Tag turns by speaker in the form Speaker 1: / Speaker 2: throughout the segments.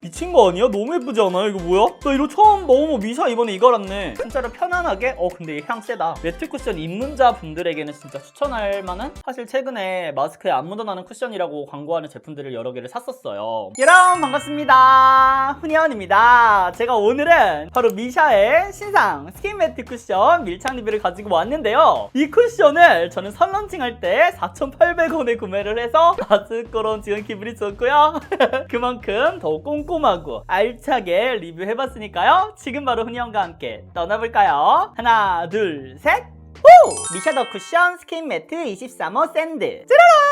Speaker 1: 미친 거 아니야? 너무 예쁘지 않아? 이거 뭐야? 나 이거 처음 너무 미샤 이번에 이거 알았네. 진짜로 편안하게? 어 근데 이향 세다. 매트 쿠션 입문자 분들에게는 진짜 추천할 만한? 사실 최근에 마스크에 안 묻어나는 쿠션이라고 광고하는 제품들을 여러 개를 샀었어요. 여러분 반갑습니다. 훈이언입니다. 제가 오늘은 바로 미샤의 신상 스킨 매트 쿠션 밀착 리뷰를 가지고 왔는데요. 이 쿠션을 저는 선 런칭할 때 4,800원에 구매를 해서 아스꺼런 지금 기분이 좋고요. 그만큼 더 꼼꼼하고 알차게 리뷰해봤으니까요. 지금 바로 훈이형과 함께 떠나볼까요? 하나, 둘, 셋! 후! 미샤더 쿠션 스킨 매트 23호 샌드 짜라란!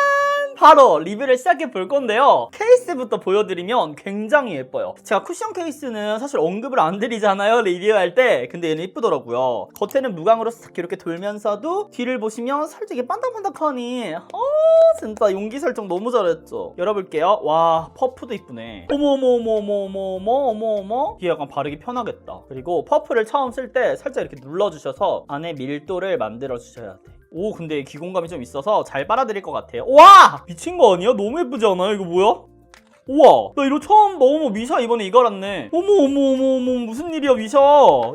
Speaker 1: 바로 리뷰를 시작해 볼 건데요. 케이스부터 보여드리면 굉장히 예뻐요. 제가 쿠션 케이스는 사실 언급을 안 드리잖아요. 리뷰할 때. 근데 얘는 예쁘더라고요. 겉에는 무광으로 싹 이렇게 돌면서도 뒤를 보시면 살짝 이게 반짝반짝하니 어 진짜 용기 설정 너무 잘했죠. 열어볼게요. 와 퍼프도 이쁘네. 어머 어머 어머 어머 어머 어머 어머 어머 이게 약간 바르기 편하겠다. 그리고 퍼프를 처음 쓸 때 살짝 이렇게 눌러주셔서 안에 밀도를 만들어 주셔야 돼. 오 근데 기공감이 좀 있어서 잘 빨아들일 것 같아요. 와 미친 거 아니야? 너무 예쁘지 않아요? 이거 뭐야? 우와 나 이거 처음 어머 미샤 이번에 이거 알았네. 어머 어머 어머 어머 무슨 일이야 미샤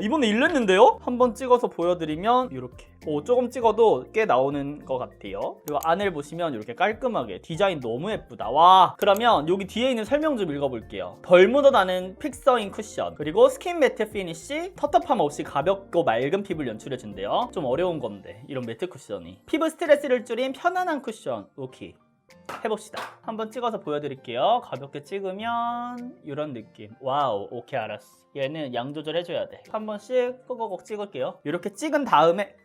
Speaker 1: 이번에 일냈는데요? 한번 찍어서 보여드리면 이렇게. 오 조금 찍어도 꽤 나오는 것 같아요. 그리고 안을 보시면 이렇게 깔끔하게 디자인 너무 예쁘다. 와 그러면 여기 뒤에 있는 설명 좀 읽어볼게요. 덜 묻어나는 픽서인 쿠션 그리고 스킨 매트 피니쉬 텁텁함 없이 가볍고 맑은 피부를 연출해준대요. 좀 어려운 건데 이런 매트 쿠션이. 피부 스트레스를 줄인 편안한 쿠션. 오케이 해봅시다. 한번 찍어서 보여드릴게요. 가볍게 찍으면 이런 느낌. 와우, 오케이 알았어. 얘는 양 조절해줘야 돼. 한 번씩 꼬꼬꼭 찍을게요. 이렇게 찍은 다음에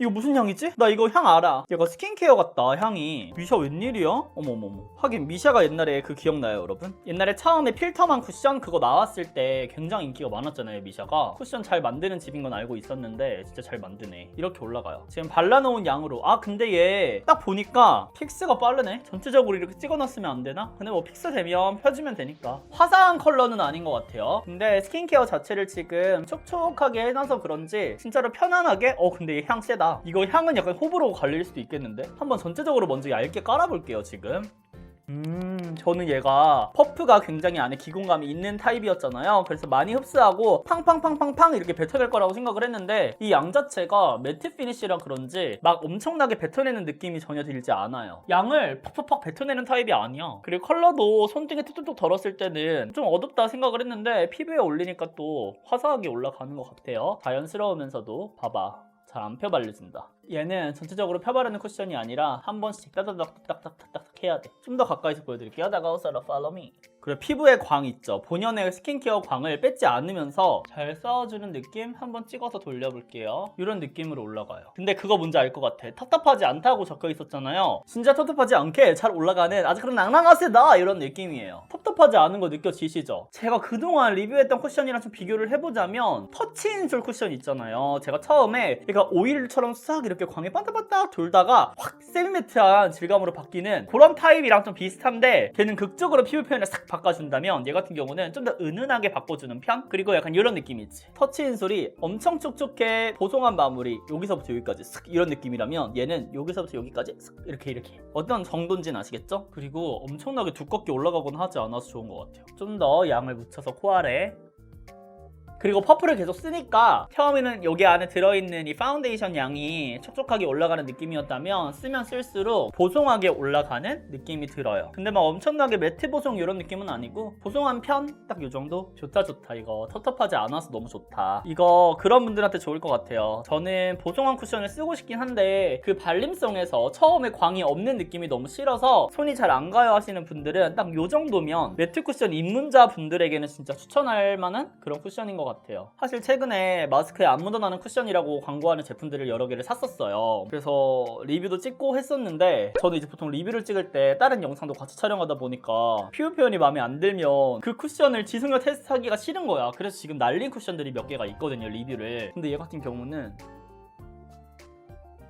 Speaker 1: 이거 무슨 향이지? 나 이거 향 알아. 얘가 스킨케어 같다, 향이. 미샤 웬일이야? 어머머머. 하긴 미샤가 옛날에 그 기억나요, 여러분? 옛날에 처음에 필터만 쿠션 그거 나왔을 때 굉장히 인기가 많았잖아요, 미샤가. 쿠션 잘 만드는 집인 건 알고 있었는데 진짜 잘 만드네. 이렇게 올라가요. 지금 발라놓은 양으로. 아, 근데 얘 딱 보니까 픽스가 빠르네. 전체적으로 이렇게 찍어놨으면 안 되나? 근데 뭐 픽스 되면 펴주면 되니까. 화사한 컬러는 아닌 것 같아요. 근데 스킨케어 자체를 지금 촉촉하게 해놔서 그런지 진짜로 편안하게 어 근데 얘 향 세다. 이거 향은 약간 호불호 갈릴 수도 있겠는데? 한번 전체적으로 먼저 얇게 깔아볼게요 지금. 음, 저는 얘가 퍼프가 굉장히 안에 기공감이 있는 타입이었잖아요. 그래서 많이 흡수하고 팡팡팡팡팡 이렇게 뱉어낼 거라고 생각을 했는데 이 양 자체가 매트 피니쉬라 그런지 막 엄청나게 뱉어내는 느낌이 전혀 들지 않아요. 양을 팍팍팍 뱉어내는 타입이 아니야. 그리고 컬러도 손등에 툭툭툭 덜었을 때는 좀 어둡다 생각을 했는데 피부에 올리니까 또 화사하게 올라가는 것 같아요. 자연스러우면서도 봐봐. 잘 안 펴발려진다. 얘는 전체적으로 펴바르는 쿠션이 아니라 한 번씩 따다닥 딱딱딱딱 해야 돼. 좀 더 가까이서 보여드릴게요. 다가오서라 me. 그리고 피부에 광 있죠. 본연의 스킨케어 광을 뺏지 않으면서 잘 쌓아주는 느낌 한번 찍어서 돌려볼게요. 이런 느낌으로 올라가요. 근데 그거 뭔지 알 것 같아. 텁텁하지 않다고 적혀 있었잖아요. 진짜 텁텁하지 않게 잘 올라가는 아주 그런 낭낭하세다 이런 느낌이에요. 텁텁하지 않은 거 느껴지시죠? 제가 그동안 리뷰했던 쿠션이랑 좀 비교를 해보자면 터치 인솔 쿠션 있잖아요. 제가 처음에 얘가 오일처럼 싹 이렇게 광이 반짝반짝 돌다가 확 셀매트한 질감으로 바뀌는 그런 타입이랑 좀 비슷한데 걔는 극적으로 피부 표현을 싹 바꿔준다면 얘 같은 경우는 좀 더 은은하게 바꿔주는 편? 그리고 약간 이런 느낌이지. 터치 인솔이 엄청 촉촉해 보송한 마무리 여기서부터 여기까지 싹 이런 느낌이라면 얘는 여기서부터 여기까지 싹 이렇게 이렇게 어떤 정도인지는 아시겠죠? 그리고 엄청나게 두껍게 올라가거나 하지 않아서 좋은 것 같아요. 좀 더 양을 묻혀서 코알에 그리고 퍼플을 계속 쓰니까 처음에는 여기 안에 들어있는 이 파운데이션 양이 촉촉하게 올라가는 느낌이었다면 쓰면 쓸수록 보송하게 올라가는 느낌이 들어요. 근데 막 엄청나게 매트 보송 이런 느낌은 아니고 보송한 편? 딱 이 정도? 좋다 좋다 이거 텁텁하지 않아서 너무 좋다. 이거 그런 분들한테 좋을 것 같아요. 저는 보송한 쿠션을 쓰고 싶긴 한데 그 발림성에서 처음에 광이 없는 느낌이 너무 싫어서 손이 잘 안 가요 하시는 분들은 딱 이 정도면 매트 쿠션 입문자 분들에게는 진짜 추천할 만한 그런 쿠션인 것 같아요. 사실 최근에 마스크에 안 묻어나는 쿠션이라고 광고하는 제품들을 여러 개를 샀었어요. 그래서 리뷰도 찍고 했었는데 저는 이제 보통 리뷰를 찍을 때 다른 영상도 같이 촬영하다 보니까 피부 표현이 마음에 안 들면 그 쿠션을 지속력 테스트하기가 싫은 거야. 그래서 지금 날린 쿠션들이 몇 개가 있거든요, 리뷰를. 근데 얘 같은 경우는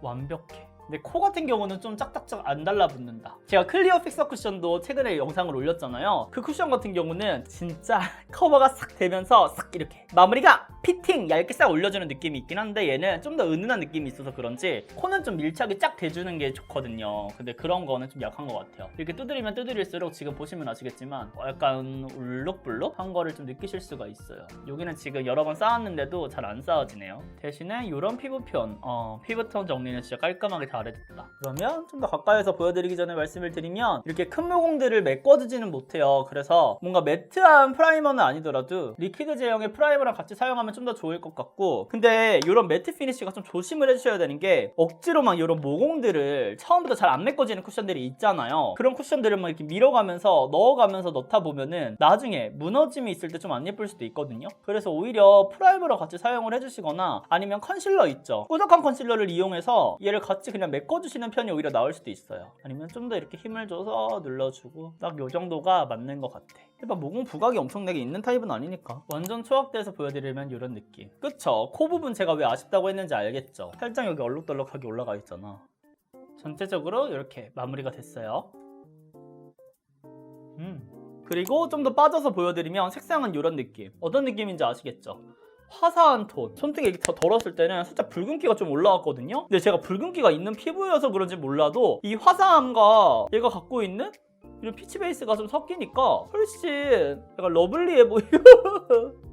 Speaker 1: 완벽해. 근데 코 같은 경우는 좀 짝짝짝 안 달라붙는다. 제가 클리어 픽서 쿠션도 최근에 영상을 올렸잖아요. 그 쿠션 같은 경우는 진짜 커버가 싹 되면서 싹 이렇게 마무리가 피팅 얇게 싹 올려주는 느낌이 있긴 한데 얘는 좀 더 은은한 느낌이 있어서 그런지 코는 좀 밀착이 쫙 돼주는 게 좋거든요. 근데 그런 거는 좀 약한 것 같아요. 이렇게 두드리면 두드릴수록 지금 보시면 아시겠지만 어, 약간 울룩불룩한 거를 좀 느끼실 수가 있어요. 여기는 지금 여러 번 쌓았는데도 잘 안 쌓아지네요. 대신에 이런 피부편, 어, 피부톤 정리는 진짜 깔끔하게 잘해줬다. 그러면 좀 더 가까이서 보여드리기 전에 말씀을 드리면 이렇게 큰 모공들을 메꿔주지는 못해요. 그래서 뭔가 매트한 프라이머는 아니더라도 리퀴드 제형의 프라이머랑 같이 사용하면 좀 더 좋을 것 같고 근데 이런 매트 피니쉬가 좀 조심을 해주셔야 되는 게 억지로 막 이런 모공들을 처음부터 잘 안 메꿔지는 쿠션들이 있잖아요. 그런 쿠션들을 막 이렇게 밀어가면서 넣어가면서 넣다 보면은 나중에 무너짐이 있을 때 좀 안 예쁠 수도 있거든요. 그래서 오히려 프라이머랑 같이 사용을 해주시거나 아니면 컨실러 있죠. 꾸덕한 컨실러를 이용해서 얘를 같이 그냥 메꿔주시는 편이 오히려 나을 수도 있어요. 아니면 좀 더 이렇게 힘을 줘서 눌러주고 딱 요 정도가 맞는 것 같아. 막 모공 부각이 엄청나게 있는 타입은 아니니까 완전 초확대해서 보여드리면 이런 느낌 그쵸? 코 부분 제가 왜 아쉽다고 했는지 알겠죠? 살짝 여기 얼룩덜룩하게 올라가 있잖아 전체적으로 이렇게 마무리가 됐어요 음. 그리고 좀 더 빠져서 보여드리면 색상은 이런 느낌 어떤 느낌인지 아시겠죠? 화사한 톤 손등에 이렇게 더 덜었을 때는 살짝 붉은기가 좀 올라왔거든요? 근데 제가 붉은기가 있는 피부여서 그런지 몰라도 이 화사함과 얘가 갖고 있는 이런 피치 베이스가 좀 섞이니까 훨씬 약간 러블리해 보여.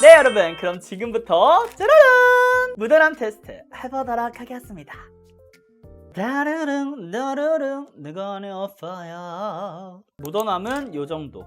Speaker 1: 네 여러분. 그럼 지금부터 짜라란! 무던함 테스트 해보도록 하겠습니다. 따르릉 따르릉 내가 내 오빠야 무던함은 요 정도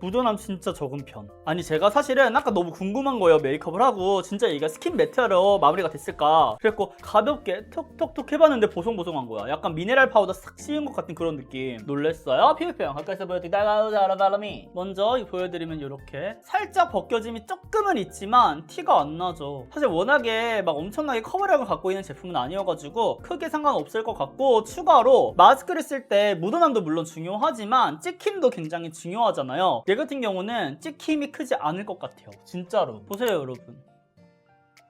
Speaker 1: 무던함 진짜 적은 편. 아니 제가 사실은 아까 너무 궁금한 거예요 메이크업을 하고 진짜 얘가 스킨 매트로 마무리가 됐을까. 그래갖고 가볍게 톡톡톡 해봤는데 보송보송한 거야. 약간 미네랄 파우더 싹 씌운 것 같은 그런 느낌. 놀랬어요. 피부평 가까이서 보여드리다가 자라바람이 먼저 보여드리면 이렇게 살짝 벗겨짐이 조금은 있지만 티가 안 나죠. 사실 워낙에 막 엄청나게 커버력을 갖고 있는 제품은 아니어가지고 크게 상관없을 것 같고 추가로 마스크를 쓸 때 무던함도 물론 중요하지만 찍힘도 굉장히 중요하잖아요. 얘 같은 경우는 찍힘이 크지 않을 것 같아요. 진짜로. 보세요, 여러분.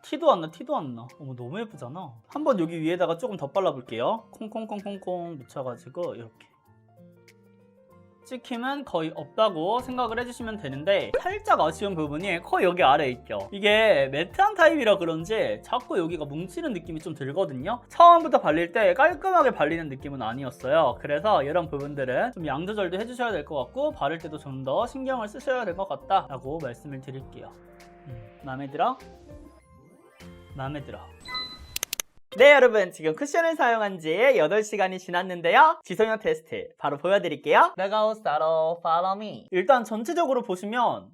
Speaker 1: 티도 안 나, 티도 안 나. 어머, 너무 예쁘잖아. 한번 여기 위에다가 조금 더 발라볼게요. 콩콩콩콩콩 묻혀가지고, 이렇게. 찍힘은 거의 없다고 생각을 해주시면 되는데 살짝 아쉬운 부분이 코 여기 아래에 있죠. 이게 매트한 타입이라 그런지 자꾸 여기가 뭉치는 느낌이 좀 들거든요. 처음부터 발릴 때 깔끔하게 발리는 느낌은 아니었어요. 그래서 이런 부분들은 좀 양 조절도 해주셔야 될 것 같고 바를 때도 좀 더 신경을 쓰셔야 될 것 같다 라고 말씀을 드릴게요. 음, 마음에 들어? 마음에 들어 네 여러분. 지금 쿠션을 사용한 지 8시간이 지났는데요. 지성형 테스트 바로 보여드릴게요. 내가 옷사러 follow me. 일단 전체적으로 보시면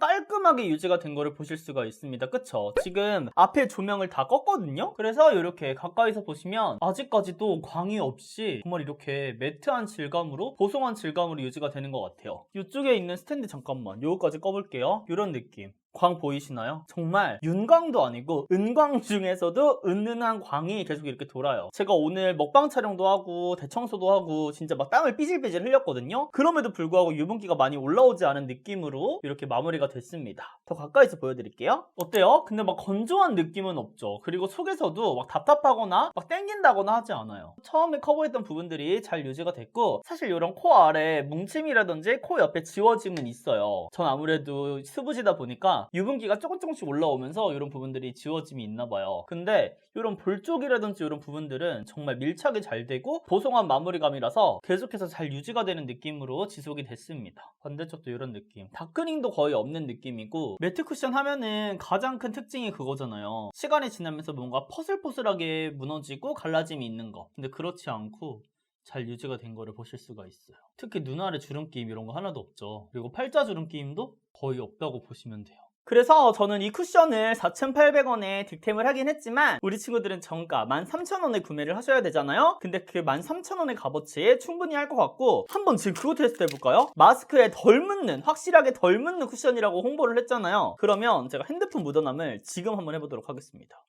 Speaker 1: 깔끔하게 유지가 된 거를 보실 수가 있습니다. 그쵸? 지금 앞에 조명을 다 껐거든요? 그래서 이렇게 가까이서 보시면 아직까지도 광이 없이 정말 이렇게 매트한 질감으로 보송한 질감으로 유지가 되는 것 같아요. 이쪽에 있는 스탠드 잠깐만 요거까지 꺼볼게요. 이런 느낌 광 보이시나요? 정말 윤광도 아니고 은광 중에서도 은은한 광이 계속 이렇게 돌아요. 제가 오늘 먹방 촬영도 하고 대청소도 하고 진짜 막 땀을 삐질삐질 흘렸거든요. 그럼에도 불구하고 유분기가 많이 올라오지 않은 느낌으로 이렇게 마무리가 됐습니다. 더 가까이서 보여드릴게요. 어때요? 근데 막 건조한 느낌은 없죠. 그리고 속에서도 막 답답하거나 막 땡긴다거나 하지 않아요. 처음에 커버했던 부분들이 잘 유지가 됐고 사실 이런 코 아래 뭉침이라든지 코 옆에 지워짐은 있어요. 전 아무래도 수부지다 보니까 유분기가 조금 조금씩 올라오면서 이런 부분들이 지워짐이 있나 봐요. 근데 이런 볼 쪽이라든지 이런 부분들은 정말 밀착이 잘 되고 보송한 마무리감이라서 계속해서 잘 유지가 되는 느낌으로 지속이 됐습니다. 반대쪽도 이런 느낌. 다크닝도 거의 없는 느낌이고 매트 쿠션 하면은 가장 큰 특징이 그거잖아요. 시간이 지나면서 뭔가 퍼슬퍼슬하게 무너지고 갈라짐이 있는 거. 근데 그렇지 않고 잘 유지가 된 거를 보실 수가 있어요. 특히 눈 아래 주름 끼임 이런 거 하나도 없죠. 그리고 팔자 주름 끼임도 거의 없다고 보시면 돼요. 그래서 저는 이 쿠션을 4,800원에 득템을 하긴 했지만 우리 친구들은 정가 13,000원에 구매를 하셔야 되잖아요? 근데 그 13,000원의 값어치에 충분히 할 것 같고 한번 지금 그거 테스트 해볼까요? 마스크에 덜 묻는 확실하게 덜 묻는 쿠션이라고 홍보를 했잖아요. 그러면 제가 핸드폰 묻어남을 지금 한번 해보도록 하겠습니다.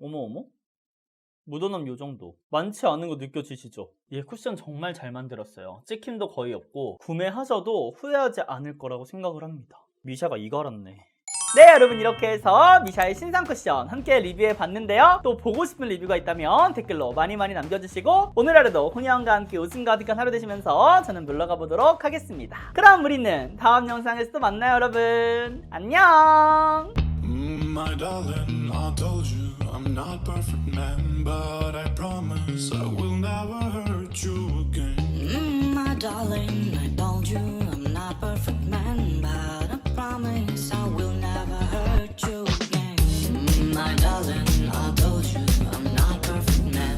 Speaker 1: 어머 어머? 묻어남 요 정도. 많지 않은 거 느껴지시죠? 얘 쿠션 정말 잘 만들었어요. 찍힘도 거의 없고 구매하셔도 후회하지 않을 거라고 생각을 합니다 미샤가 이거 알았네. 네 여러분 이렇게 해서 미샤의 신상 쿠션 함께 리뷰해 봤는데요. 또 보고 싶은 리뷰가 있다면 댓글로 많이 많이 남겨주시고 오늘 하루도 훈이형과 함께 웃음 가득한 하루 되시면서 저는 물러가 보도록 하겠습니다. 그럼 우리는 다음 영상에서 또 만나요 여러분. 안녕!
Speaker 2: Mm, my darling, I told you I'm not perfect man, but I promise I will never hurt you again.
Speaker 3: Mm, my darling, I told you